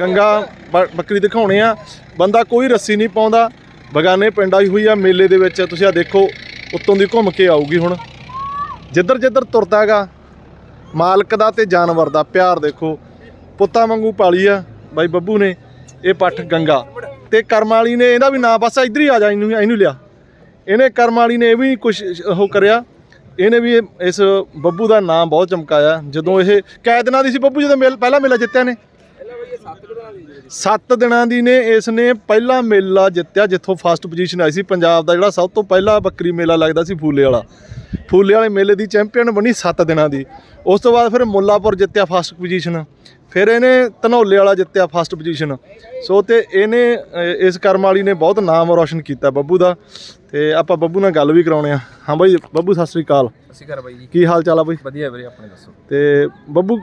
ਗੰਗਾ ਬ- ਬੱਕਰੀ ਦਿਖਾਉਣੇ ਆ। ਬੰਦਾ ਕੋਈ ਰੱਸੀ ਨਹੀਂ ਪਾਉਂਦਾ। ਬਗਾਨੇ ਪਿੰਡ ਆਈ ਹੋਈ ਆ ਮੇਲੇ ਦੇ ਵਿੱਚ। ਤੁਸੀਂ ਆ ਦੇਖੋ, ਉੱਤੋਂ ਦੀ ਘੁੰਮ ਕੇ ਆਊਗੀ ਹੁਣ। ਜਿੱਧਰ ਜਿੱਧਰ ਤੁਰਦਾ ਹੈਗਾ ਮਾਲਕ ਦਾ ਤੇ ਜਾਨਵਰ ਦਾ ਪਿਆਰ ਦੇਖੋ। ਪੁੱਤਾਂ ਵਾਂਗੂ ਪਾਲੀ ਆ ਬਾਈ ਬੱਬੂ ਨੇ। ਇਹ ਪੱਠ ਗੰਗਾ। ਤੇ ਕਰਮ ਵਾਲੀ ਨੇ ਇਹਦਾ ਵੀ ਨਾਂ ਬਸ ਇੱਧਰ ਹੀ ਆ ਜਾ, ਇਹਨੂੰ ਇਹਨੂੰ ਲਿਆ। ਇਹਨੇ ਕਰਮ ਵਾਲੀ ਨੇ ਇਹ ਵੀ ਕੁਝ ਉਹ ਕਰਿਆ। ਇਹਨੇ ਵੀ ਇਹ- ਇਸ ਬੱਬੂ ਦਾ ਨਾਮ ਬਹੁਤ ਚਮਕਾਇਆ। ਜਦੋਂ ਇਹ ਕੈ ਦਿਨਾਂ ਦੀ ਸੀ ਬੱਬੂ, ਜਦੋਂ ਮੇਲ ਪਹਿਲਾ ਮੇਲਾ ਜਿੱਤਿਆ ਨੇ। ਸੱਤ ਦਿਨਾਂ ਦੀ ਨੇ ਇਸ ਨੇ ਪਹਿਲਾ ਮੇਲਾ ਜਿੱਤਿਆ, ਜਿੱਥੋਂ ਫਸਟ ਪੋਜੀਸ਼ਨ ਆਈ ਸੀ ਪੰਜਾਬ ਦਾ, ਜਿਹੜਾ ਸਭ ਤੋਂ ਪਹਿਲਾ ਬੱਕਰੀ ਮੇਲਾ ਲੱਗਦਾ ਸੀ ਫੂਲੇ ਵਾਲਾ। ਫੂਲੇ ਵਾਲੇ ਮੇਲੇ ਦੀ ਚੈਂਪੀਅਨ ਬਣੀ 7 ਦਿਨਾਂ ਦੀ। ਉਸ ਤੋਂ ਬਾਅਦ ਫਿਰ ਮੁੱਲਾਪੁਰ ਜਿੱਤਿਆ ਫਸਟ ਪੋਜੀਸ਼ਨ ਫਿਰ ਇਹਨੇ ਧਨੌਲੇ ਵਾਲਾ ਜਿੱਤਿਆ ਫਸਟ ਪੋਜੀਸ਼ਨ ਸੋ ਤੇ ਇਹਨੇ ਇਸ ਕਰਮ ਵਾਲੀ ਨੇ ਬਹੁਤ ਨਾਮ ਰੌਸ਼ਨ ਕੀਤਾ ਬੱਬੂ ਦਾ। ਤੇ ਆਪਾਂ ਬੱਬੂ ਨਾਲ ਗੱਲ ਵੀ ਕਰਾਉਣੇ ਆ। ਹਾਂ ਬਾਈ ਬੱਬੂ ਸਤਿ ਸ੍ਰੀ ਅਕਾਲ। ਅਸੀਂ ਕਰ ਬਾਈ ਜੀ। ਕੀ ਹਾਲ ਚਾਲ ਆ ਬਾਈ? ਵਧੀਆ ਵੀਰੇ ਆਪਣੇ ਦੱਸੋ। ਤੇ ਬੱਬੂ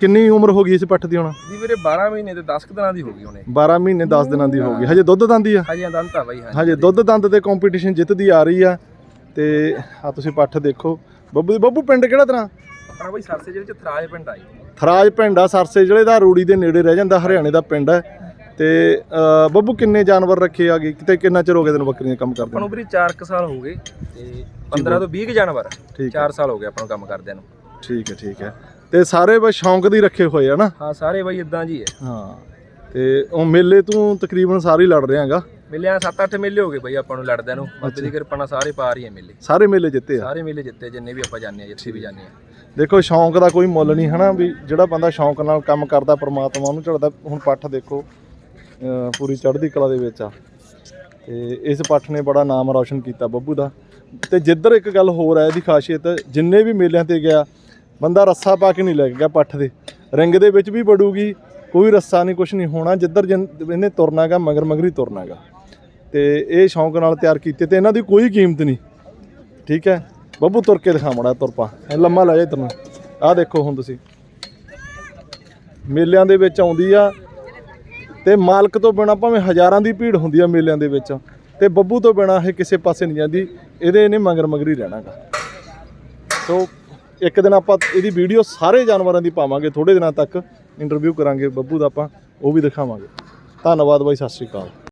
ਕਿੰਨੀ ਉਮਰ ਹੋ ਗਈ ਇਸ ਪੱਠ ਦੀ ਹੁਣ? ਜੀ ਵੀਰੇ 12 ਮਹੀਨੇ ਤੇ 10 ਕੁ ਦਿਨਾਂ ਦੀ ਹੋ ਗਈ ਹੁਣੇ। 12 ਮਹੀਨੇ 10 ਦਿਨਾਂ ਦੀ ਹੋ ਗਈ। ਹਜੇ ਦੁੱਧ ਦੰਦੀ ਆ? ਹਾਂਜੀ ਦੰਤ ਆ ਬਾਈ ਹਾਂਜੀ। ਹਜੇ ਦੁੱਧ ਦੰਦ ਤੇ ਕੰਪੀਟੀਸ਼ਨ ਜਿੱਤਦੀ ਆ ਰਹੀ ਆ। ਤੇ ਆ ਤੁਸੀਂ ਪੱਠ ਦੇਖੋ। ਬੱਬੂ ਦੀ ਬੱਬੂ ਪਿੰਡ ਕਿਹੜਾ ਤਰ੍ਹਾਂ ਆਪਣਾ ਬਾਈ ਸਰਸੇ ਜਿਹੜੇ ਚ ਥਰਾਜ ਪਿੰਡ ਆਈ ਥਰਾਜ ਪਿੰਡ ਆ ਸਰਸੇ ਜ਼ਿਲ੍ਹੇ ਦਾ ਰੂੜੀ ਦੇ ਨੇੜੇ ਰਹਿ ਜਾਂਦਾ ਹਰਿਆਣੇ ਦਾ ਪਿੰਡ ਹੈ ਤੇ ਬੱਬੂ ਕਿੰਨੇ ਜਾਨਵਰ ਰੱਖੇ ਆਗੇ ਕਿਤੇ ਕਿੰਨਾ ਚਿਰ ਹੋ ਗਿਆ ਤੈਨੂੰ ਬੱਕਰੀਆਂ ਕੰਮ ਕਰਦੇ ਆਪਾਂ ਨੂੰ ਵੀਰੇ 4 ਕੁ ਸਾਲ ਹੋ ਗਏ ਤੇ 15 ਤੋਂ 20 ਕੁ ਜਾਨਵਰ ਠੀਕ ਹੈ। 4 ਸਾਲ ਹੋ ਗਏ ਆਪਾਂ ਨੂੰ ਕੰਮ ਕਰਦਿਆਂ ਨੂੰ। ਠੀਕ ਹੈ ਠੀਕ ਹੈ। ਤੇ ਸਾਰੇ ਬਸ ਸ਼ੌਂਕ ਦੀ ਰੱਖੇ ਹੋਏ ਆ ਨਾ? ਹਾਂ ਸਾਰੇ ਬਾਈ ਇਦਾਂ ਜੀ ਹੈ। ਹਾਂ। ਤੇ ਉਹ ਮੇਲੇ ਤੂੰ ਤਕਰੀਬਨ ਸਾਰੇ ਹੀ ਲੜ ਰਿਹਾਗਾ ਮਿਲਿਆ 7-8 ਮੇਲੇ ਹੋ ਗਏ ਬਾਈ ਆਪਾਂ ਨੂੰ ਲੜਦਿਆਂ ਨੂੰ। ਬਾਬੇ ਦੀ ਕਿਰਪਾ ਨਾਲ ਸਾਰੇ ਪਾਰ ਹੀ ਹੈ ਮੇਲੇ। ਸਾਰੇ ਮੇਲੇ ਜਿੱਤੇ ਆ? ਸਾਰੇ ਮੇਲੇ ਜਿੱਤੇ ਜਿੰਨੇ ਵੀ ਆਪਾਂ ਜਾਂਦੇ ਆ ਜਿੱਥੇ ਵੀ ਜਾਂਦੇ ਆ ਦੇਖੋ, ਸ਼ੌਂਕ ਦਾ ਕੋਈ ਮੁੱਲ ਨਹੀਂ, ਹਨਾ, ਵੀ ਜਿਹੜਾ ਬੰਦਾ ਸ਼ੌਂਕ ਨਾਲ ਕੰਮ ਕਰਦਾ, ਪਰਮਾਤਮਾ ਉਹਨੂੰ ਚੜਦਾ ਹੁਣ ਪੱਠ ਦੇਖੋ ਪੂਰੀ ਚੜ੍ਹਦੀ ਕਲਾ ਦੇ ਵਿੱਚ ਆ। ਤੇ ਇਸ ਪੱਠ ਨੇ ਬੜਾ ਨਾਮ ਰੌਸ਼ਨ ਕੀਤਾ ਬੱਬੂ ਦਾ। ਤੇ ਜਿੱਧਰ ਇੱਕ ਗੱਲ ਹੋਰ ਹੈ ਇਹਦੀ ਖਾਸੀਅਤ, ਜਿੰਨੇ ਵੀ ਮੇਲਿਆਂ ਤੇ ਗਿਆ, ਬੰਦਾ ਰੱਸਾ ਪਾ ਕੇ ਨਹੀਂ ਲੈ ਕੇ ਗਿਆ ਪੱਠ ਦੇ। ਰਿੰਗ ਦੇ ਵਿੱਚ ਵੀ ਵੜੂਗੀ, ਕੋਈ ਰੱਸਾ ਨਹੀਂ ਕੁਝ ਨਹੀਂ ਹੋਣਾ, ਜਿੱਧਰ ਜਿਨ- ਇਹਨੇ ਤੁਰਨਾਗਾ ਮਗਰ ਮਗਰੀ ਤੁਰਨਾਗਾ ਤੇ ਇਹ ਸ਼ੌਂਕ ਨਾਲ ਤਿਆਰ ਕੀਤੇ, ਤੇ ਇਹਨਾਂ ਦੀ ਕੋਈ ਕੀਮਤ ਨਹੀਂ। ਠੀਕ ਹੈ? ਬੱਬੂ ਤੁਰ ਕੇ ਦਿਖਾ ਮੜਾ ਤੁਰ ਪਾ। ਇਹ ਲੰਮਾ ਲੈ ਜਾ ਤੈਨੂੰ ਆਹ ਦੇਖੋ ਹੁਣ ਤੁਸੀਂ। ਮੇਲਿਆਂ ਦੇ ਵਿੱਚ ਆਉਂਦੀ ਆ ਤੇ ਮਾਲਕ ਤੋਂ ਬਿਨਾ ਭਾਵੇਂ ਹਜ਼ਾਰਾਂ ਦੀ ਭੀੜ ਹੁੰਦੀ ਆ ਮੇਲਿਆਂ ਦੇ ਵਿੱਚ। ਤੇ ਬੱਬੂ ਤੋਂ ਬਿਨਾ ਇਹ ਕਿਸੇ ਪਾਸੇ ਨਹੀਂ ਜਾਂਦੀ। ਇਹਦੇ ਇਹਨੇ ਮਗਰ ਮਗਰੀ ਹੀ ਰਹਿਣਾਗਾ। ਸੋ ਇੱਕ ਦਿਨ ਆਪਾਂ ਇਹਦੀ ਵੀਡੀਓ ਸਾਰੇ ਜਾਨਵਰਾਂ ਦੀ ਪਾਵਾਂਗੇ। ਥੋੜੇ ਦਿਨਾਂ ਤੱਕ ਇੰਟਰਵਿਊ ਕਰਾਂਗੇ ਬੱਬੂ ਦਾ ਆਪਾਂ। ਉਹ ਵੀ ਦਿਖਾਵਾਂਗੇ। ਧੰਨਵਾਦ ਬਾਈ, ਸਤਿ ਸ਼੍ਰੀ ਅਕਾਲ।